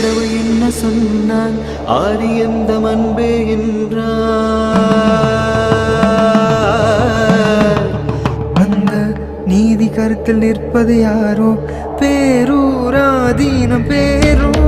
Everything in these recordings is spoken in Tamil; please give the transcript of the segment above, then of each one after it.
கடவுள் என்ன சொன்னான்? ஆதி எந்த அன்பே என்றார். அந்த நீதி கருத்தில் நிற்பது யாரோ? பேரூராதீன பேரூர்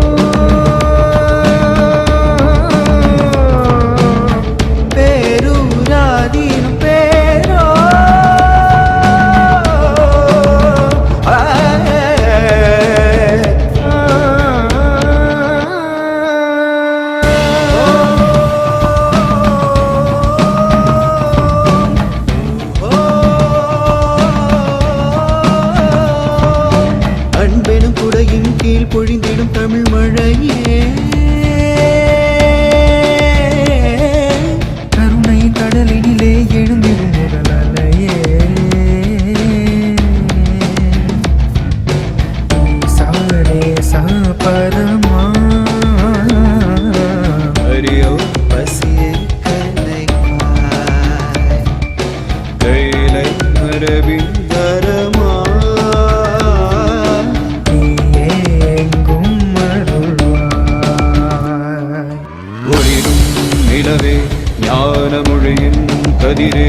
மரபின் எங்கும் ஒளிரும் நிலவே ஞான மொழியின் கதிரே.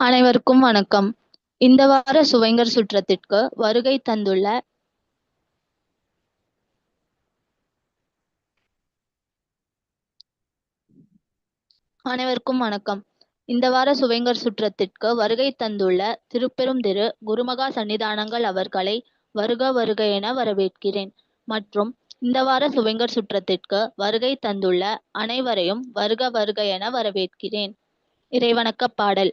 அனைவருக்கும் வணக்கம். இந்த வார சுவைங்கர் சுற்றத்திற்கு வருகை தந்துள்ள அனைவருக்கும் வணக்கம். இந்த வார சுவைங்கர் சுற்றத்திற்கு வருகை தந்துள்ள திருப்பெரும் திரு குருமகா சன்னிதானங்கள் அவர்களை வருக வருக என வரவேற்கிறேன். மற்றும் இந்த வார சுவைங்கர் சுற்றத்திற்கு வருகை தந்துள்ள அனைவரையும் வருக வருக என வரவேற்கிறேன். இறைவணக்க பாடல்.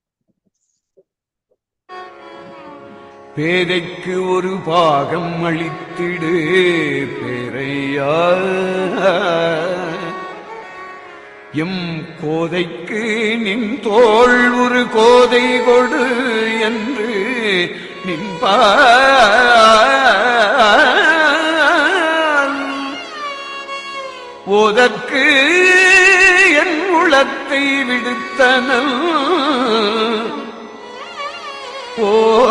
பேதைக்கு ஒரு பாகம் அளித்திடு பேரையா எம் கோதைக்கு நின் தோல் ஒரு கோதை கொடு என்று நின்பான் ஓதற்கு என் உளத்தை விடுத்தனல். ஓடி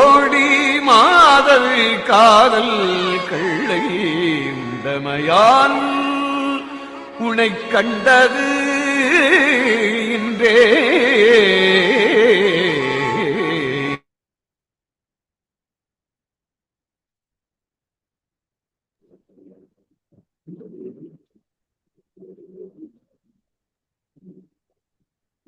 காதல் காதல் கள்ளை உண்டமையான் உனை கண்டது இன்றே.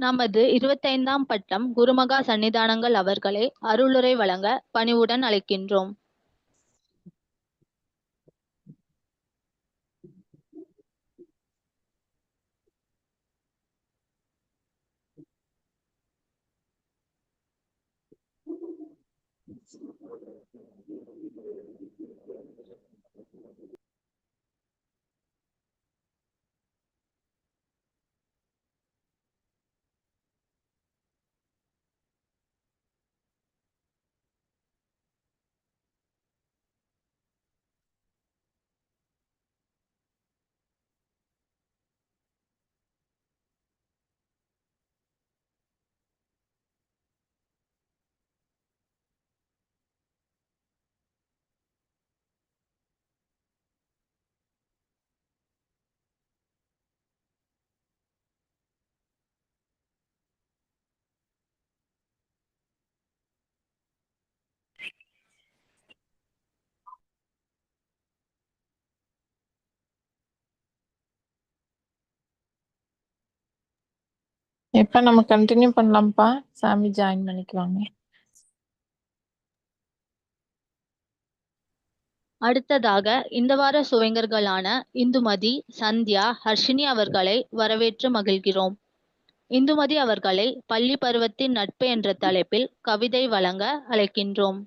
நமது இருபத்தைந்தாம் பட்டம் குருமகா சன்னிதானங்கள் அவர்களை அருளுரை வழங்க பணிவுடன் அழைக்கின்றோம். எப்ப நம்ம கண்டினியூ பண்ணலாம்ப்பா. சாமி ஜாயின் பண்ணிக்குவாங்க அடுத்ததாக இந்த வார சுவைங்கர்களான இந்துமதி சந்தியா ஹர்ஷினி அவர்களை வரவேற்று மகிழ்கிறோம். இந்துமதி அவர்களை பள்ளி பருவத்தின் நட்பு என்ற தலைப்பில் கவிதை வழங்க அழைக்கின்றோம்.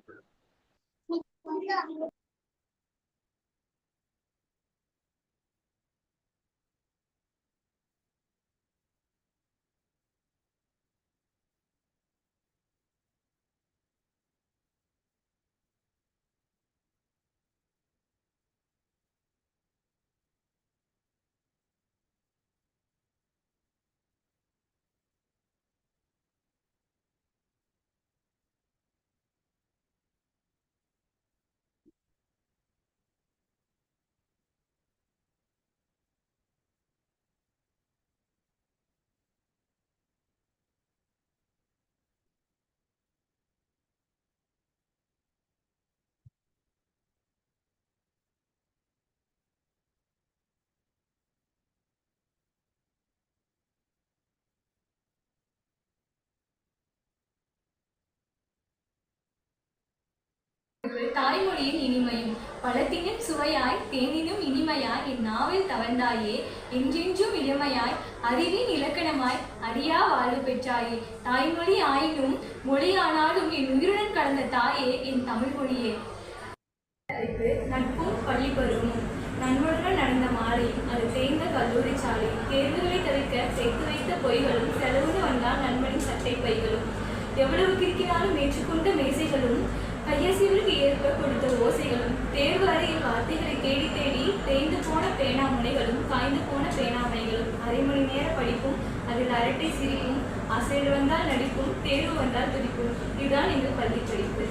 தாய்மொழியின் இனிமையும் பழத்தினும் சுவையாய் தேனினும் இனிமையாய் என் நாவில் தவழ்ந்தாயே என்றென்றும் இளமையாய் அறிவின் இலக்கணமாய் அறியா வாழ்வு பெற்றாயே தாய்மொழி ஆயினும் மொழியானாலும் என் உயிருடன் கலந்த தாயே என் தமிழ் மொழியே நட்பும் பள்ளி பருவமும் நண்பர்களுடன் நடந்த மாலையும் அது தேர்ந்த கல்லூரி சாலை தேர்வுகளை தவிர்க்க சேர்த்து வைத்த பொய்களும் செலவுன்னு வந்தால் நண்பனின் சட்டை பைகளும் எவ்வளவு கிரிக்கினாலும் ஏற்றுக்கொண்ட மேசைகளும் கையசிவிற்கு ஏற்ப கொடுத்த ஓசைகளும் தேர்வு அறையில் வார்த்தைகளை தேடி தேடி தேய்ந்து போன பேனா முனைகளும் காய்ந்து போன பேனாமைகளும் அரை மணி நேர படிப்பும் அதில் அரட்டை சிரிப்பும் அசைடு வந்தால் நடிப்பும் தேர்வு வந்தால் துடிப்பும். இதுதான் எங்கள் பள்ளி படிப்பு.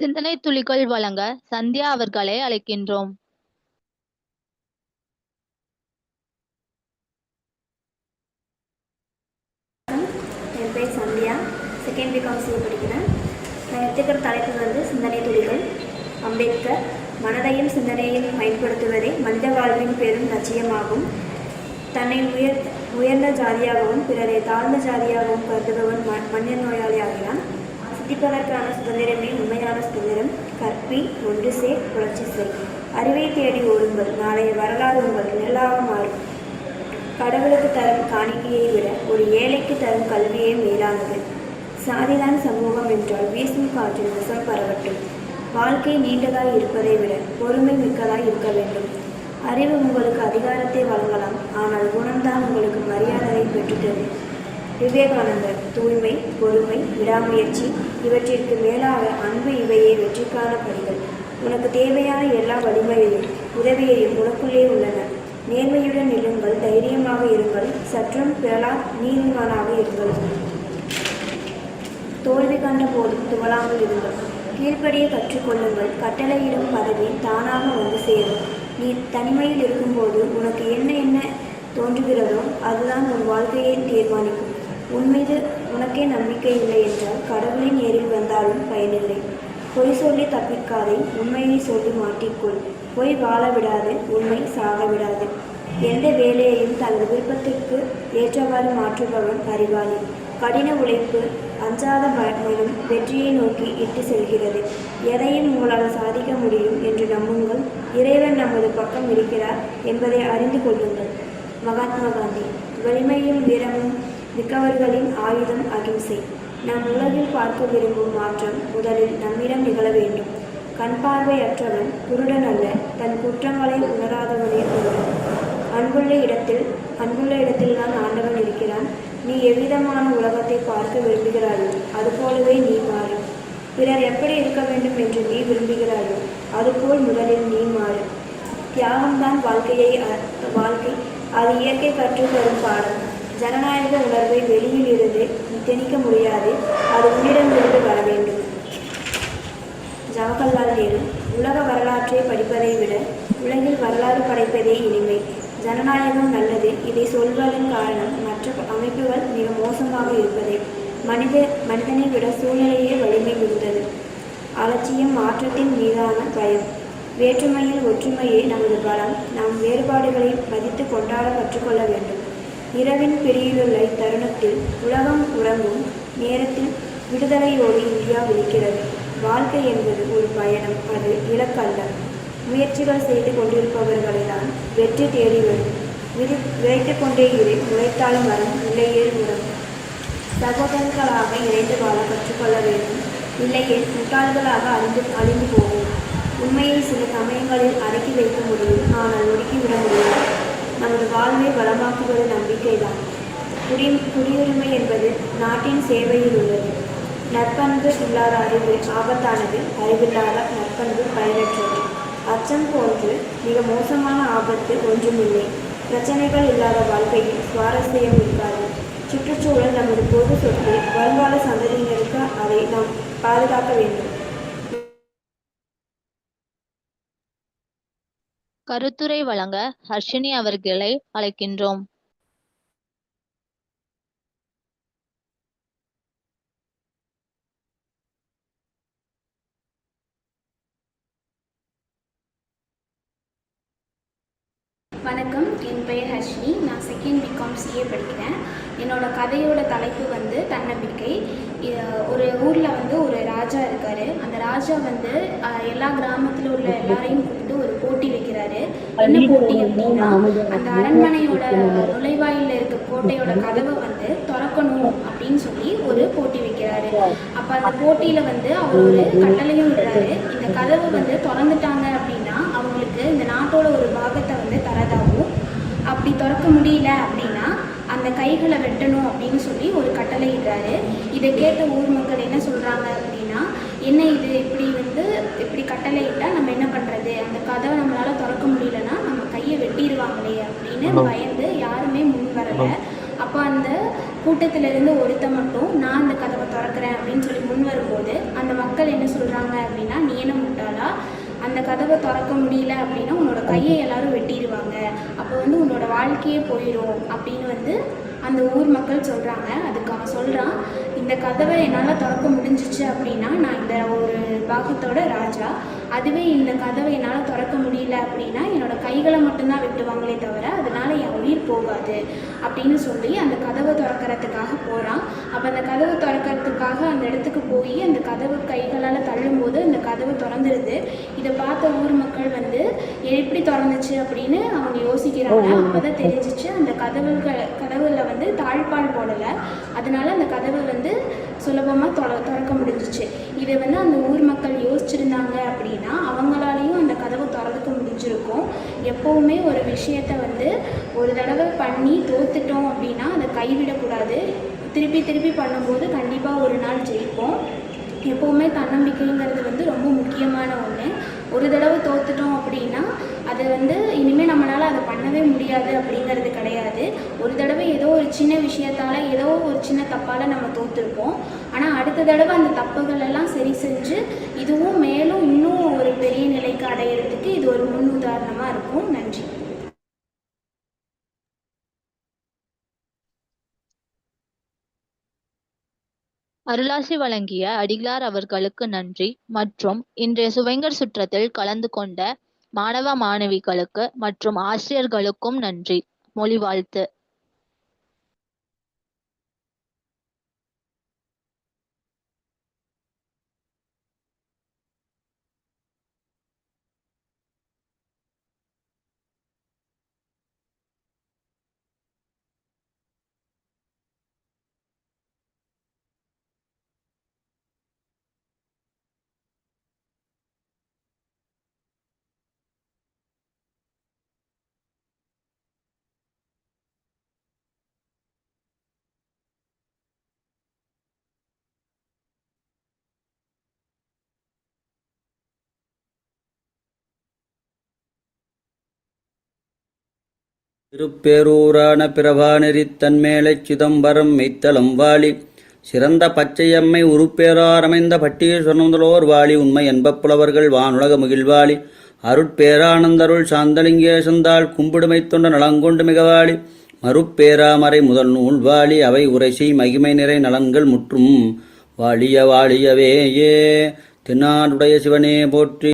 சிந்தனை துளிகள் வழங்க சந்தியா அவர்களை அழைக்கின்றோம். என் பேர் சந்தியா செகண்ட் பி கவுன்சிலிங் படிக்கிறேன். நான் எடுத்துக்கிற தலைப்பு வந்து சிந்தனை துளிகள். அம்பேத்கர் மனதையும் சிந்தனையும் பயன்படுத்துவதே மனித வாழ்வின் பெரும் லட்சியமாகும். தன்னை உயர் உயர்ந்த ஜாதியாகவும் பிறரை தாழ்ந்த ஜாதியாகவும் கருதுபவன் ம மனித நோயாளி ஆகிறான் சித்திப்பதற்கான சுதந்திரமே உண்மையான சுதந்திரம். கற்பி ஒன்று சேர் புரட்சி செய் அறிவை தேடி ஓடுங்கள். நாளைய வரலாறு உங்கள் நிழலாக மாறும். கடவுளுக்கு தரும் காணிக்கையை விட ஒரு ஏழைக்கு தரும் கல்வியே மேலானது. சாதிதான் சமூகம் என்றால் வீசும் காற்றில் விசம் பரவட்டும் வாழ்க்கை நீண்டதாய் இருப்பதை விட பொறுமை மிக்கதாய் இருக்க வேண்டும். அறிவு உங்களுக்கு அதிகாரத்தை வழங்கலாம். ஆனால் குணம்தான் உங்களுக்கு மரியாதையை பெற்றுத்தரும். விவேகானந்தர் தூய்மை பொறுமை விடாமுயற்சி இவற்றிற்கு மேலாக அன்பு இவையே வெற்றிக்கான படிகள். உனக்கு தேவையான எல்லா வலிமையையும் உதவியையும் உனக்குள்ளே உள்ளன. நேர்மையுடன் இருங்கள் தைரியமாக இருங்கள் சற்றும் பிறலா நீதிமானாக இருங்கள். தோல்வி கண்ட போதும் துவளாமல் இருங்கள். கீழ்ப்படிய கற்றுக்கொள்ளுங்கள் கட்டளையிடும் பதவி தானாக வந்து சேரும். நீ தனிமையில் இருக்கும்போது உனக்கு என்ன என்ன தோன்றுகிறதோ அதுதான் உன் வாழ்க்கையை தீர்மானிக்கும். உன் மீது உனக்கே நம்பிக்கை இல்லை என்றால் கடவுளின் நேரில் வந்தாலும் பயனில்லை. பொய் சொல்லி தப்பிக்காதே உண்மையை சொல்லி மாட்டிக்கொள். பொய் வாழ விடாது உண்மை சாக விடாது. எந்த வேலையையும் தனது விருப்பத்திற்கு ஏற்றவாறு மாற்றுபவன் அறிவாளி. கடின உழைப்பு அஞ்சாத பயனும் வெற்றியை நோக்கி இட்டு செல்கிறது. எதையும் உங்களால் சாதிக்க முடியும் என்று நம்புங்கள். இறைவன் நமது பக்கம் இருக்கிறார் என்பதை அறிந்து கொள்ளுங்கள். மகாத்மா காந்தி வலிமையும் வீரமும் மிக்கவர்களின் ஆயுதம் அகிம்சை. நம் உலகில் பார்க்க விரும்பும் மாற்றம் முதலில் நம்மிடம் நிகழ வேண்டும். கண் பார்வையற்றவன் குருடன் அல்ல. தன் குற்றங்களை உணராதவனே குருடன். அன்புள்ள இடத்தில் அன்புள்ள இடத்தில்தான் ஆண்டவன் இருக்கிறான். நீ எவ்விதமான உலகத்தை பார்க்க விரும்புகிறாயோ அதுபோலவே நீ மாறு. பிறர் எப்படி இருக்க வேண்டும் என்று நீ விரும்புகிறாயோ அதுபோல் முதலில் நீ மாறு. தியாகம்தான் வாழ்க்கையை வாழ்க்கை. அது இயற்கை கற்றுத்தரும் பாடம். ஜனநாயக உணர்வை வெளியில் இருந்து திணிக்க முடியாது. அது உன்னிடமிருந்து வர வேண்டும். ஜவஹர்லால் நேரு உலக வரலாற்றை படிப்பதை விட உலகில் வரலாறு படைப்பதே இனிமை. ஜனநாயகம் நல்லது இதை சொல்வதன் காரணம் மற்ற அமைப்புகள் மிக மோசமாக இருப்பதே. மனித மனிதனை விட சூழ்நிலையே வலிமை மிகுந்தது. அலட்சியம் மாற்றத்தின் மீதான பயம். வேற்றுமையில் ஒற்றுமையே நமது பலம். நாம் வேறுபாடுகளை மதித்து கொண்டாட கற்றுக்கொள்ள வேண்டும். இரவின் பிரியிலுள்ள இத்தருணத்தில் உலகம் உறங்கும் நேரத்தில் விடுதலையோடு இந்தியா விழிக்கிறது. வாழ்க்கை என்பது ஒரு பயணம் அது இலக்கல்ல. முயற்சிகள் செய்து கொண்டிருப்பவர்களை தான் வெற்றி தேடி வரும். விதி விதைத்துக் கொண்டே இரு உழைத்தாலும் மரம் இல்லையே உரம் சகோதரர்களாக இணைந்து வாழ கற்றுக்கொள்ள வேண்டும். இல்லையே முட்டாள்களாக அழிந்து அழிந்து போவோம். உண்மையை சில சமயங்களில் அடக்கி வைக்க முடியும் ஆனால் ஒடுக்கிவிட முடியும் நமது வாழ்வை வளமாக்குவது நம்பிக்கைதான். குடி குடியுரிமை என்பது நாட்டின் சேவையில் உள்ளது. நற்பண்பு இல்லாத அறிவு ஆபத்தானது அறிவில்லாத நற்பண்பு பயனற்றது அச்சம் போன்று மிக மோசமான ஆபத்து ஒன்றுமில்லை. பிரச்சனைகள் இல்லாத வாழ்க்கையில் சுவாரஸ்யம் இருக்காது. சுற்றுச்சூழல் நமது பொது சொத்து வருங்கால சந்ததியினருக்கு அதை நாம் பாதுகாக்க வேண்டும். கருத்துரை வழங்க ஹர்ஷினி அவர்களை அழைக்கின்றோம். வணக்கம். என் பெயர் ஹர்ஷினி. நான் செகண்ட் பிகாம் சிஏ படிக்கிறேன். என்னோட கதையோட தலைப்பு வந்து தன்னம்பிக்கை. ஒரு ஊரில் வந்து ஒரு ராஜா இருக்கார். அந்த ராஜா வந்து எல்லா கிராமத்தில் உள்ள எல்லாரையும் கூப்பிட்டு ஒரு போட்டி வைக்கிறாரு. என்ன போட்டி அப்படின்னா அந்த அரண்மனையோட நுழைவாயிலில் இருக்க கோட்டையோட கதவை வந்து திறக்கணும் அப்படின்னு சொல்லி ஒரு போட்டி வைக்கிறாரு. அப்போ அந்த போட்டியில் வந்து அவர் ஒரு கட்டளையும் விடுறாரு. இந்த கதவை வந்து திறந்துட்டாங்க அப்படின்னா அவங்களுக்கு இந்த நாட்டோட ஒரு பாகத்தை அப்படி திறக்க முடியல அப்படின்னா அந்த கைகளை வெட்டணும் அப்படின்னு சொல்லி ஒரு கட்டளை இடுறாரு. இதை கேட்ட ஊர் மக்கள் என்ன சொல்கிறாங்க அப்படின்னா என்ன இது? இப்படி வந்து இப்படி கட்டளை இட்டால் நம்ம என்ன பண்ணுறது அந்த கதவை நம்மளால் திறக்க முடியலன்னா நம்ம கையை வெட்டிடுவாங்களே அப்படின்னு பயந்து யாருமே முன் வரலை. அப்போ அந்த கூட்டத்துல இருந்து ஒருத்தன் மட்டும் நான் அந்த கதவை திறக்கிறேன் அப்படின்னு சொல்லி முன் வரும்போது அந்த மக்கள் என்ன சொல்கிறாங்க அப்படின்னா நீ என்ன முட்டாளா? அந்த கதவை திறக்க முடியல அப்படின்னா உன்னோட கையை எல்லாரும் சொல்லிடுவாங்க. அப்போ வந்து உன்னோட வாழ்க்கையே போயிடும் அப்படின்னு வந்து அந்த ஊர் மக்கள் சொல்கிறாங்க அதுக்கு அவன் சொல்கிறான் இந்த கதவை என்னால் திறக்க முடிஞ்சிச்சு அப்படின்னா நான் இந்த ஒரு பாகத்தோட ராஜா. அதுவே இந்த கதவை என்னால் திறக்க முடியல அப்படின்னா என்னோட கைகளை மட்டும்தான் வெட்டுவாங்களே தவிர அதனால் என் உயிர் போகாது அப்படின்னு சொல்லி அந்த கதவை திறக்கறதுக்காக போகிறான் அப்போ அந்த கதவை திறக்கறதுக்காக அந்த இடத்துக்கு போய் அந்த கதவு கைகளால் தள்ளும்போது அந்த கதவு திறந்துருது. இதை பார்த்த ஊர் மக்கள் வந்து எப்படி திறந்துச்சு அப்படின்னு யோசிக்கிறாங்க அப்பதான் தெரிஞ்சிச்சு. அந்த கதவுகள் கதவுல வந்து தாழ்பால் போடலை. அதனால அந்த கதவு வந்து சுலபமாக தொ திறக்க முடிஞ்சிச்சு. இதை வந்து அந்த ஊர் மக்கள் யோசிச்சிருந்தாங்க அப்படின்னா அவங்களாலையும் அந்த கதவு திறக்க முடிஞ்சிருக்கும். எப்போவுமே ஒரு விஷயத்த வந்து ஒரு தடவை பண்ணி தோத்துட்டோம் அப்படின்னா அதை கைவிடக்கூடாது. திருப்பி திருப்பி பண்ணும்போது கண்டிப்பாக ஒரு நாள் ஜெயிப்போம். எப்போவுமே தன்னம்பிக்கைங்கிறது வந்து ரொம்ப முக்கியமான ஒன்று ஒரு தடவை தோத்துட்டோம் அப்படின்னா அது வந்து இனிமேல் நம்மளால் அதை பண்ணவே முடியாது அப்படிங்கிறது கிடையாது. ஒரு தடவை ஏதோ ஒரு சின்ன விஷயத்தால் ஏதோ ஒரு சின்ன தப்பால் நம்ம தோற்றுருப்போம் ஆனால் அடுத்த தடவை அந்த தப்புகள் எல்லாம் சரி செஞ்சு இதுவும் மேலும் இன்னும் ஒரு பெரிய நிலைக்கு அடையிறதுக்கு இது ஒரு முன் உதாரணமாக இருக்கும். நன்றி. அருளாசி வழங்கிய அடிகளார் அவர்களுக்கு நன்றி. மற்றும் இன்றைய சுவைங்கர் சுற்றத்தில் கலந்து கொண்ட மாணவ மாணவிகளுக்கு மற்றும் ஆசிரியர்களுக்கும் நன்றி. மொழி திருப்பேரூரான பிரபாநெறி தன்மேலைச் சிதம்பரம் மெய்த்தலம் வாளி சிறந்த பச்சையம்மை உருப்பேராரமைந்த சொன்னந்தலோர் வாளி உண்மை என்பப்புலவர்கள் வானுலக முகிழ்வாளி. அருட்பேரானந்தருள் சாந்தலிங்கேசந்தாள் கும்பிடுமை தொண்ட நலங்கொண்டு மிகவாளி. மறுப்பேராமறை முதல் நூல் வாழி அவை உரைசி மகிமை நிறை நலன்கள் முற்றும். வாழிய வாழியவே ஏ தென்னாடுடைய சிவனே போற்றி.